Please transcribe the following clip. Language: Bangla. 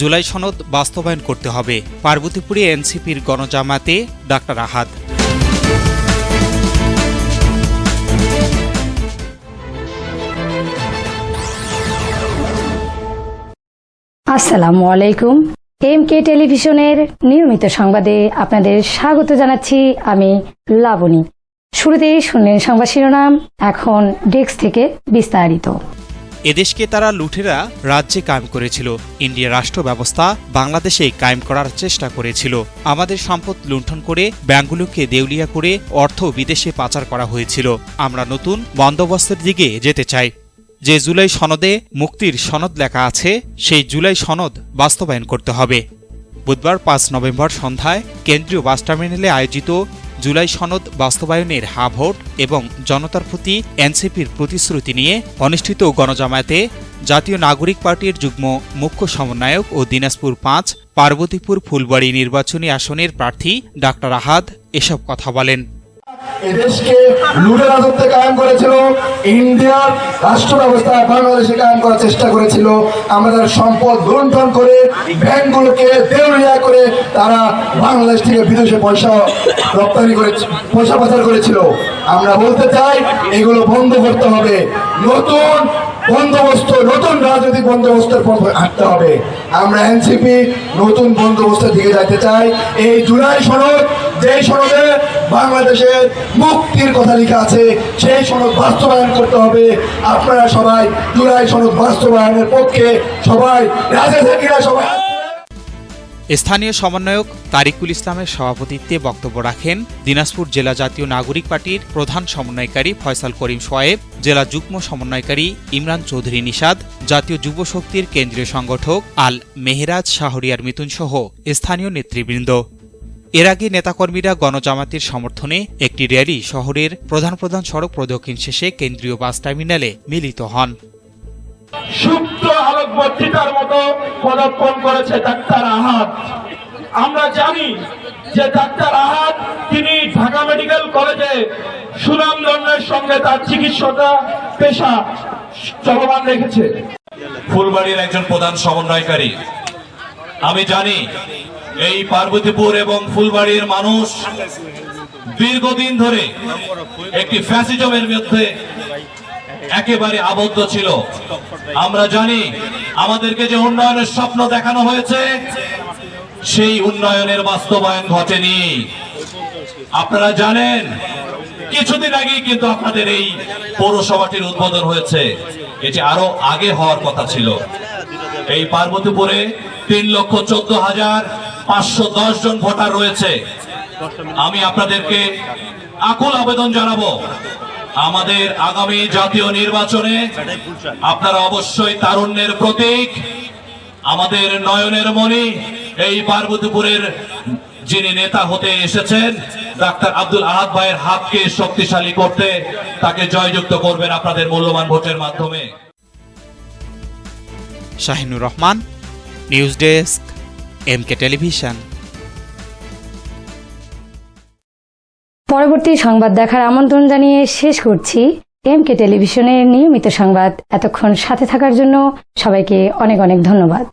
জুলাই সনদ বাস্তবায়ন করতে হবে। পার্বতীপুরে এনসিপির গণজামাতে ডাক্তার আহাদ। আসসালামু আলাইকুম। এম কে টেলিভিশনের নিয়মিত সংবাদে আপনাদের স্বাগত জানাচ্ছি আমি লাবণী। শুরুতেই শুনলেন সংবাদ শিরোনাম, এখন ডেস্ক থেকে বিস্তারিত। এদেশকে তারা লুঠেরা রাজ্যে কায়েম করেছিল। ইন্ডিয়া রাষ্ট্র ব্যবস্থা বাংলাদেশে কায়েম করার চেষ্টা করেছিল। আমাদের সম্পদ লুণ্ঠন করে ব্যাঙ্কগুলোকে দেউলিয়া করে অর্থ বিদেশে পাচার করা হয়েছিল। আমরা নতুন বন্দোবস্তের দিকে যেতে চাই। যে জুলাই সনদে মুক্তির সনদ লেখা আছে, সেই জুলাই সনদ বাস্তবায়ন করতে হবে। বুধবার পাঁচ নভেম্বর সন্ধ্যায় কেন্দ্রীয় বাস টার্মিনালে আয়োজিত জুলাই সনদ বাস্তবায়নের হা ভোট এবং জনতার প্রতি এনসিপির প্রতিশ্রুতি নিয়ে অনুষ্ঠিত গণজামায়াতে জাতীয় নাগরিক পার্টির যুগ্ম মুখ্য সমন্বয়ক ও দিনাজপুর পাঁচ, পার্বতীপুর ফুলবাড়ি নির্বাচনী আসনের প্রার্থী ডাক্তার আহাদ এসব কথা বলেন। এদেশকে লুটে রাজত্বে কায়েম করেছিল, ইন্ডিয়ার রাষ্ট্র ব্যবস্থা বাংলাদেশে কায়েম করার চেষ্টা করেছিল। আমাদের সম্পদ লুণ্ঠন করে, ব্যাংকগুলোকে দেউলিয়া করে তারা বাংলাদেশ থেকে বিদেশে পয়সা রপ্তানি করে, পয়সা পাচার করেছিল। আমরা বলতে চাই, এগুলো বন্ধ করতে হবে। নতুন বন্দোবস্ত, নতুন রাজনৈতিক বন্দোবস্তের পথ হাঁটতে হবে। আমরা এনসিপি নতুন বন্দোবস্তের দিকে যেতে চাই। এই জুলাই সনদ যে সনদে বাংলাদেশের মুক্তির কথা লেখা আছে, সেই সনদ বাস্তবায়ন করতে হবে। আপনারা সবাই জুলাই সনদ বাস্তবায়নের পক্ষে সবাই রাজনীতিরা সবাই স্থানীয় সমন্বয়ক তারিকুল ইসলামের সভাপতিত্বে বক্তব্য রাখেন দিনাজপুর জেলা জাতীয় নাগরিক পার্টির প্রধান সমন্বয়কারী ফয়সাল করিম সোয়েব, জেলা যুগ্ম সমন্বয়কারী ইমরান চৌধুরী নিষাদ, জাতীয় যুব শক্তির কেন্দ্রীয় সংগঠক আল মেহরাজ শাহরিয়ার মিতুন সহ স্থানীয় নেতৃবৃন্দ। এর আগে নেতাকর্মীরা গণজামাতের সমর্থনে একটি র্যালি শহরের প্রধান প্রধান সড়ক প্রদক্ষিণ শেষে কেন্দ্রীয় বাস টার্মিনালে মিলিত হন। সুপ্ত আলোকবর্তিতার মতো পদার্পণ করেছে ডাক্তার আহাদ। আমরা জানি যে ডাক্তার আহাদ তিনি ঢাকা মেডিকেল কলেজে সুনামধন্যের সঙ্গে তার চিকিৎসা পেশা চলমান রেখেছে। ফুলবাড়ির একজন প্রধান সমন্বয়কারী আমি জানি এই পার্বতীপুর এবং ফুলবাড়ির মানুষ দীর্ঘদিন ধরে একটি ফ্যাসিজমের মধ্যে একেবারে আবদ্ধ ছিল। আমরা জানি আমাদেরকে যে উন্নয়নের স্বপ্ন দেখানো হয়েছে, সেই উন্নয়নের বাস্তবায়ন ঘটেনি। আপনারা জানেন, কিছুদিন আগেই কিন্তু আপনাদের এই পৌরসভাটির উদ্বোধন হয়েছে। এটি আরও আগে হওয়ার কথা ছিল। এই পার্বতীপুরে তিন লক্ষ চোদ্দ হাজার পাঁচশো দশ জন ভোটার রয়েছে। আমি আপনাদেরকে আকুল আবেদন জানাব। আমাদের আগামী জাতীয় নির্বাচনে আপনারা অবশ্যই তারুণ্যের প্রতীক। আমাদের নয়নের মণি এই পার্বতীপুরের যিনি নেতা হতে এসেছেন, ডাক্তার আব্দুল আহাদ ভাইয়ের হাতকে শক্তিশালী করতে তাকে জয়যুক্ত করবেন আপনাদের মূল্যবান ভোটের মাধ্যমে। Shahinur Rahman, news desk MK television. পরবর্তী সংবাদ দেখার আমন্ত্রণ জানিয়ে শেষ করছি এম কে টেলিভিশনের নিয়মিত সংবাদ। এতক্ষণ সাথে থাকার জন্য সবাইকে অনেক অনেক ধন্যবাদ।